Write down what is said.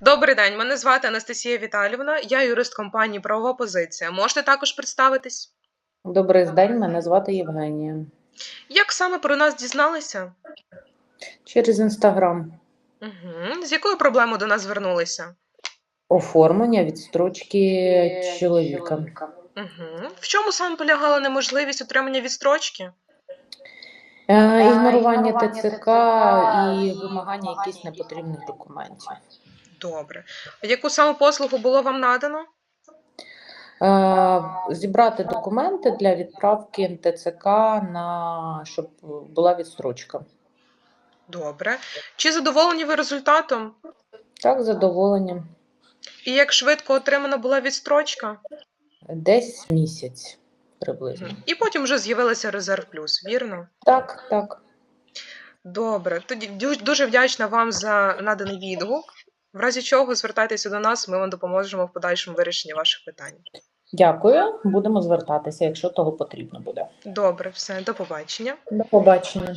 Добрий день, мене звати Анастасія Віталівна, я юрист компанії Правова позиція. Можете також представитись? Добрий день, мене звати Євгенія. Як саме про нас дізналися? Через інстаграм Угу. З якою проблемою до нас звернулися? оформлення відстрочки чоловіка. Угу. В чому саме полягала неможливість отримання відстрочки? Е, Ігнорування ТЦК і вимагання якихось непотрібних документів. Добре. Яку саме послугу було вам надано? Е, Зібрати документи для відправки ТЦК на щоб була відстрочка. Добре. Чи задоволені ви результатом? Так, задоволення. І як швидко отримана була відстрочка? Десь місяць приблизно. І потім вже з'явилася резерв плюс, вірно? Так, так. Добре, тоді дуже вдячна вам за наданий відгук. В разі чого звертайтеся до нас, ми вам допоможемо в подальшому вирішенні ваших питань. Дякую. Будемо звертатися, якщо того потрібно буде. Добре, все, до побачення. До побачення.